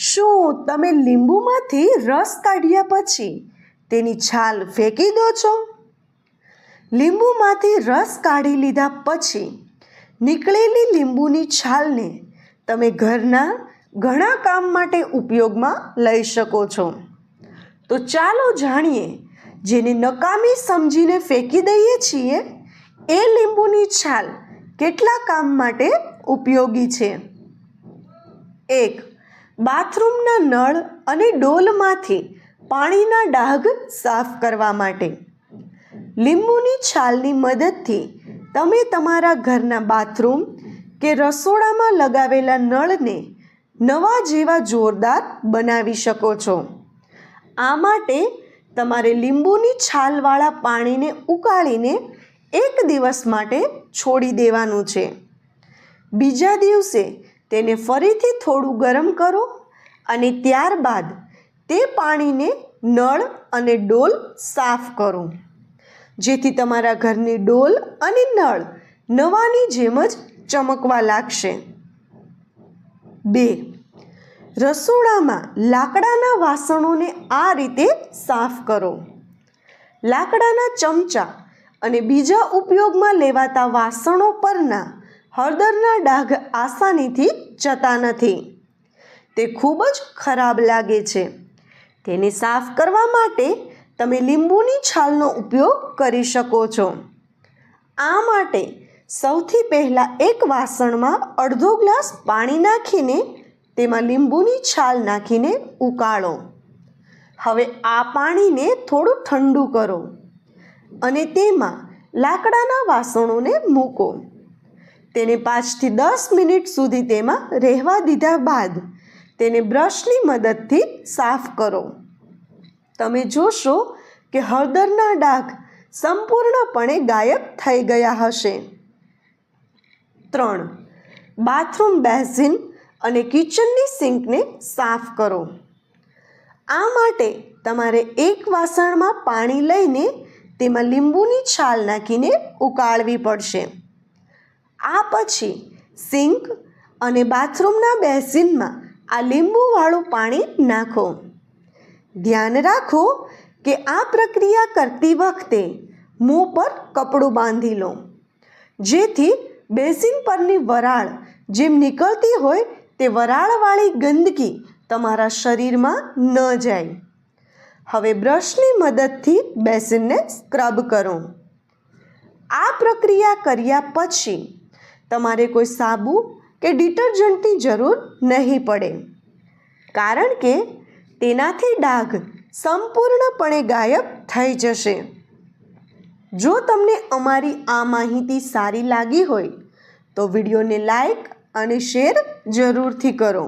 શું તમે લીંબુમાંથી રસ કાઢ્યા પછી તેની છાલ ફેંકી દો છો? લીંબુમાંથી રસ કાઢી લીધા પછી નીકળેલી લીંબુની છાલને તમે ઘરના ઘણા કામ માટે ઉપયોગમાં લઈ શકો છો. તો ચાલો જાણીએ, જેને નકામી સમજીને ફેંકી દઈએ છીએ, એ લીંબુની છાલ કેટલા કામ માટે ઉપયોગી છે? એક બાથરૂમના નળ અને ડોલમાંથી પાણીના ડાઘ સાફ કરવા માટે. લીંબુની છાલની મદદથી તમે તમારા ઘરના બાથરૂમ કે રસોડામાં લગાવેલા નળને નવા જેવા જોરદાર બનાવી શકો છો. આ માટે તમારે લીંબુની છાલવાળા પાણીને ઉકાળીને એક દિવસ માટે છોડી દેવાનું છે. બીજા દિવસે તેને ફરીથી થોડું ગરમ કરો અને ત્યારબાદ તે પાણીને નળ અને ડોલ સાફ કરો. જેથી તમારા ઘરની ડોલ અને નળ નવાની જેમ જ ચમકવા લાગશે. બે, રસોડામાં લાકડાના વાસણોને આ રીતે સાફ કરો. લાકડાના ચમચા અને બીજા ઉપયોગમાં લેવાતા વાસણો પરના હળદરના ડાઘ આસાનીથી જતા નથી. તે ખૂબ જ ખરાબ લાગે છે. તેને સાફ કરવા માટે તમે લીંબુની છાલનો ઉપયોગ કરી શકો છો. આ માટે સૌથી પહેલાં એક વાસણમાં અડધો ગ્લાસ પાણી નાખીને તેમાં લીંબુની છાલ નાખીને ઉકાળો. હવે આ પાણીને થોડું ઠંડુ કરો અને તેમાં લાકડાના વાસણોને મૂકો. તેને પાંચથી દસ મિનિટ સુધી તેમાં રહેવા દીધા બાદ તેને બ્રશની મદદથી સાફ કરો. તમે જોશો કે હળદરના ડાઘ સંપૂર્ણપણે ગાયબ થઈ ગયા હશે. ત્રણ. બાથરૂમ બેઝિન અને કિચનની સિંકને સાફ કરો. આ માટે તમારે એક વાસણમાં પાણી લઈને તેમાં લીંબુની છાલ નાખીને ઉકાળવી પડશે. આ પછી સિંક અને બાથરૂમના બેસિનમાં આ લીંબુવાળું પાણી નાખો. ધ્યાન રાખો કે આ પ્રક્રિયા કરતી વખતે મોં પર કપડું બાંધી લો. જેથી બેસિન પરની વરાળ જેમ નીકળતી હોય તે વરાળવાળી ગંદકી તમારા શરીરમાં ન જાય. હવે બ્રશની મદદથી બેસિનને સ્ક્રબ કરો. આ પ્રક્રિયા કર્યા પછી તમારે કોઈ સાબુ કે ડિટર્જન્ટની જરૂર નહીં પડે. કારણ કે તેનાથી ડાઘ સંપૂર્ણપણે ગાયબ થઈ જશે. જો તમને અમારી આ માહિતી સારી લાગી હોય, તો વિડીયોને લાઈક અને શેર જરૂરથી કરો.